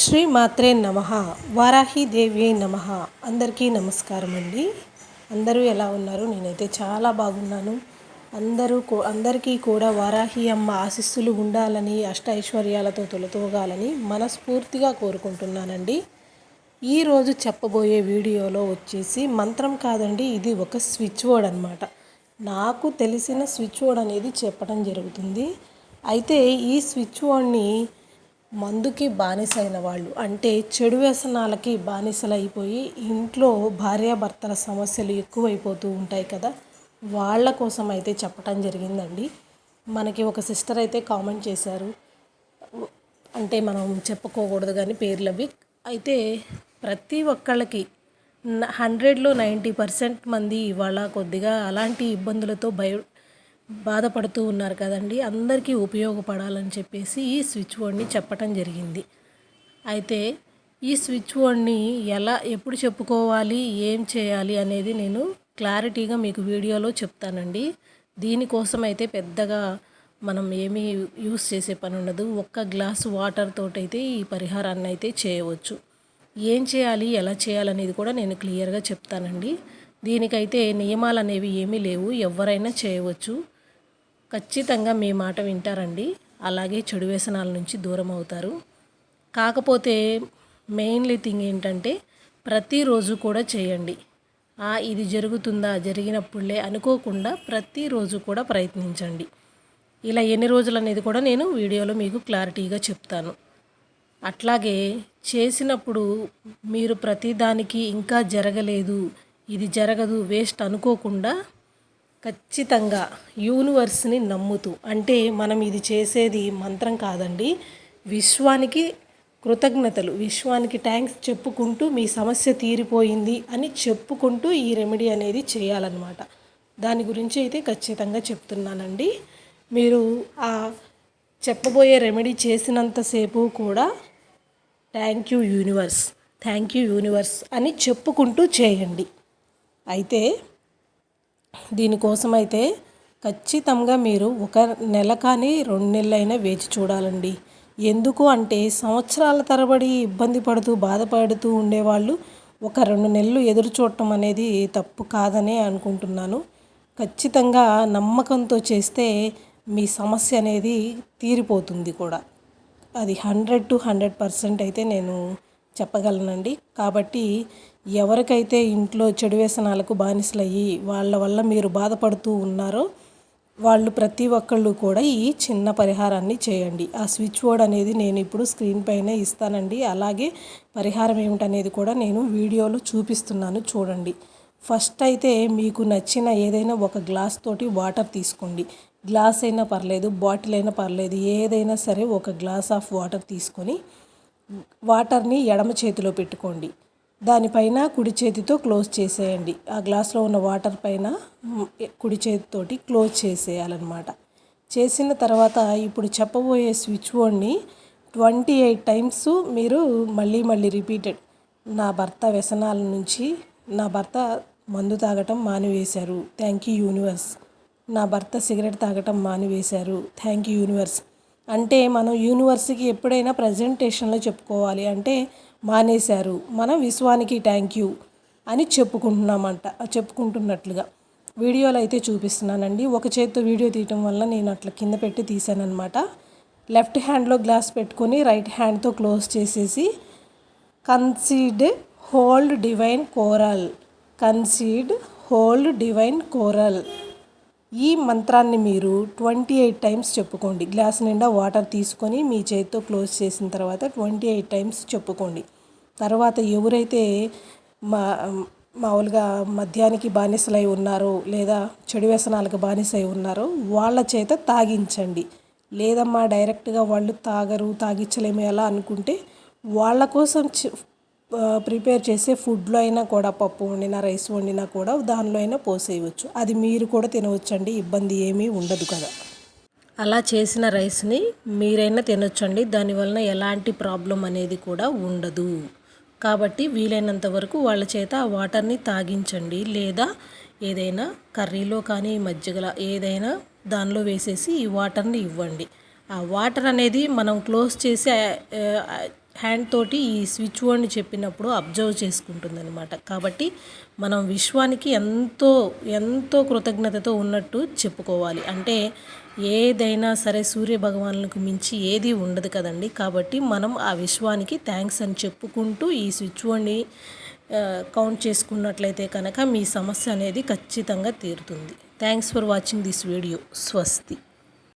శ్రీ మాత్రే నమ వారాహిదేవి నమ. అందరికీ నమస్కారం అండి. అందరూ ఎలా ఉన్నారు? నేనైతే చాలా బాగున్నాను. అందరూ అందరికీ కూడా వారాహి అమ్మ ఆశీస్సులు ఉండాలని అష్ట ఐశ్వర్యాలతో తొలతూగాలని మనస్ఫూర్తిగా కోరుకుంటున్నానండి. ఈరోజు చెప్పబోయే వీడియోలో వచ్చేసి మంత్రం కాదండి ఇది ఒక స్విచ్ బోర్డ్ అనమాట నాకు తెలిసిన స్విచ్ బోర్డ్ అనేది చెప్పడం జరుగుతుంది. అయితే ఈ స్విచ్ బోర్డ్ని మందుకి బానిసైన వాళ్ళు. అంటే చెడు వ్యసనాలకి బానిసలైపోయి ఇంట్లో భార్యాభర్తల సమస్యలు ఎక్కువైపోతూ ఉంటాయి కదా. వాళ్ళ కోసం అయితే చెప్పటం జరిగిందండి. మనకి ఒక సిస్టర్ అయితే కామెంట్ చేశారు. అంటే మనం చెప్పుకోకూడదు కానీ పేర్లు అవి అయితే ప్రతి ఒక్కళ్ళకి హండ్రెడ్లో నైంటీ పర్సెంట్ మంది ఇవాళ కొద్దిగా అలాంటి ఇబ్బందులతో భయ బాధపడుతూ ఉన్నారు కదండి. అందరికీ ఉపయోగపడాలని చెప్పేసి ఈ స్విచ్ బోర్డ్ని చెప్పటం జరిగింది. అయితే ఈ స్విచ్ బోర్డ్ని ఎలా ఎప్పుడు చెప్పుకోవాలి ఏం చేయాలి అనేది నేను క్లారిటీగా మీకు వీడియోలో చెప్తానండి. దీనికోసం అయితే పెద్దగా మనం ఏమీ యూస్ చేసే పని ఉండదు. ఒక్క గ్లాస్ వాటర్ తోటైతే ఈ పరిహారాన్ని అయితే చేయవచ్చు. ఏం చేయాలి ఎలా చేయాలనేది కూడా నేను క్లియర్గా చెప్తానండి. దీనికైతే నియమాలు అనేవి ఏమీ లేవు. ఎవరైనా చేయవచ్చు. ఖచ్చితంగా మీ మాట వింటారండి. అలాగే చెడు వ్యసనాల నుంచి దూరం అవుతారు. కాకపోతే మెయిన్లీ థింగ్ ఏంటంటే ప్రతిరోజు కూడా చేయండి. ఇది జరుగుతుందా జరిగినప్పుడులే అనుకోకుండా ప్రతిరోజు కూడా ప్రయత్నించండి. ఇలా ఎన్ని రోజులు అనేది కూడా నేను వీడియోలో మీకు క్లారిటీగా చెప్తాను. అట్లాగే చేసినప్పుడు మీరు ప్రతిదానికి ఇంకా జరగలేదు ఇది జరగదు వేస్ట్ అనుకోకుండా ఖచ్చితంగా యూనివర్స్ని నమ్ముతూ అంటే మనం ఇది చేసేది మంత్రం కాదండి విశ్వానికి కృతజ్ఞతలు విశ్వానికి థ్యాంక్స్ చెప్పుకుంటూ మీ సమస్య తీరిపోయింది అని చెప్పుకుంటూ ఈ రెమెడీ అనేది చేయాలన్నమాట. దాని గురించి అయితే ఖచ్చితంగా చెప్తున్నానండి. మీరు ఆ చెప్పబోయే రెమెడీ చేసినంతసేపు కూడా thank you universe thank you universe అని చెప్పుకుంటూ చేయండి. అయితే దీనికోసం అయితే ఖచ్చితంగా మీరు ఒక నెల కానీ రెండు నెలలైనా వేచి చూడాలండి. ఎందుకు అంటే సంవత్సరాల తరబడి ఇబ్బంది పడుతూ బాధపడుతూ ఉండేవాళ్ళు ఒక రెండు నెలలు ఎదురు చూడటం అనేది తప్పు కాదనే అనుకుంటున్నాను. ఖచ్చితంగా నమ్మకంతో చేస్తే మీ సమస్య అనేది తీరిపోతుంది కూడా. అది హండ్రెడ్ టు హండ్రెడ్ పర్సెంట్ అయితే నేను చెప్పగలనండి. కాబట్టి ఎవరికైతే ఇంట్లో చెడు వ్యసనాలకు బానిసలయ్యి వాళ్ళ వల్ల మీరు బాధపడుతూ ఉన్నారో వాళ్ళు ప్రతి ఒక్కళ్ళు కూడా ఈ చిన్న పరిహారాన్ని చేయండి. ఆ స్విచ్ బోర్డ్ అనేది నేను ఇప్పుడు స్క్రీన్ పైన ఇస్తానండి. అలాగే పరిహారం ఏమిటనేది కూడా నేను వీడియోలో చూపిస్తున్నాను చూడండి. ఫస్ట్ అయితే మీకు నచ్చిన ఏదైనా ఒక గ్లాస్ తోటి వాటర్ తీసుకోండి. గ్లాస్ అయినా పర్లేదు బాటిల్ అయినా పర్లేదు ఏదైనా సరే ఒక గ్లాస్ ఆఫ్ వాటర్ తీసుకొని వాటర్ని ఎడమ చేతిలో పెట్టుకోండి. దానిపైన కుడి చేతితో క్లోజ్ చేసేయండి. ఆ గ్లాస్లో ఉన్న వాటర్ పైన కుడి చేతితోటి క్లోజ్ చేసేయాలన్నమాట. చేసిన తర్వాత ఇప్పుడు చెప్పబోయే స్విచ్ బోర్డ్ని ట్వంటీ ఎయిట్ టైమ్స్ మీరు మళ్ళీ మళ్ళీ రిపీటెడ్. నా భర్త వ్యసనాల నుంచి నా భర్త మందు తాగటం మానివేశారు. Thank you universe. నా భర్త సిగరెట్ తాగటం మానివేశారు. Thank you universe. అంటే మనం యూనివర్స్కి ఎప్పుడైనా ప్రజెంటేషన్లో చెప్పుకోవాలి అంటే మానేశారు మన విశ్వానికి థ్యాంక్ యూ అని చెప్పుకుంటున్నామంట చెప్పుకుంటున్నట్లుగా. వీడియోలు అయితే చూపిస్తున్నానండి. ఒక చేతితో వీడియో తీయటం వల్ల నేను అట్లా కింద పెట్టి తీసానమాట లెఫ్ట్ హ్యాండ్లో గ్లాస్ పెట్టుకొని రైట్ హ్యాండ్తో క్లోజ్ చేసేసి కన్సీడ్ హోల్డ్ డివైన్ కోరల్ కన్సీడ్ హోల్డ్ డివైన్ కోరల్ ఈ మంత్రాన్ని మీరు ట్వంటీ ఎయిట్ టైమ్స్ చెప్పుకోండి. గ్లాస్ నిండా వాటర్ తీసుకొని మీ చేతితో క్లోజ్ చేసిన తర్వాత ట్వంటీ ఎయిట్ టైమ్స్ చెప్పుకోండి. తర్వాత ఎవరైతే మా మామూలుగా మద్యానికి బానిసలై ఉన్నారో లేదా చెడు వ్యసనాలకు బానిసై ఉన్నారో వాళ్ళ చేత తాగించండి. లేదమ్మా డైరెక్ట్గా వాళ్ళు తాగరు తాగించలేము ఎలా అనుకుంటే వాళ్ళ కోసం ప్రిపేర్ చేసే ఫుడ్లో అయినా కూడా పప్పు వండినా రైస్ వండినా కూడా దానిలో అయినా పోసేయవచ్చు. అది మీరు కూడా తినవచ్చండి ఇబ్బంది ఏమీ ఉండదు కదా. అలా చేసిన రైస్ని మీరైనా తినొచ్చండి. దానివలన ఎలాంటి ప్రాబ్లం అనేది కూడా ఉండదు. కాబట్టి వీలైనంత వరకు వాళ్ళ చేత ఆ వాటర్ని తాగించండి. లేదా ఏదైనా కర్రీలో కానీ మజ్జిగల ఏదైనా దానిలో వేసేసి ఈ వాటర్ని ఇవ్వండి. ఆ వాటర్ అనేది మనం క్లోజ్ చేసి హ్యాండ్ తోటి ఈ స్విచ్ బోర్డ్ని చెప్పినప్పుడు అబ్జర్వ్ చేసుకుంటుంది అనమాట కాబట్టి మనం విశ్వానికి ఎంతో ఎంతో కృతజ్ఞతతో ఉన్నట్టు చెప్పుకోవాలి. అంటే ఏదైనా సరే సూర్య భగవానులకు మించి ఏది ఉండదు కదండి. కాబట్టి మనం ఆ విశ్వానికి థ్యాంక్స్ అని చెప్పుకుంటూ ఈ స్విచ్ వర్డ్ని కౌంట్ చేసుకున్నట్లయితే కనుక మీ సమస్య అనేది ఖచ్చితంగా తీరుతుంది. Thanks for watching this video స్వస్తి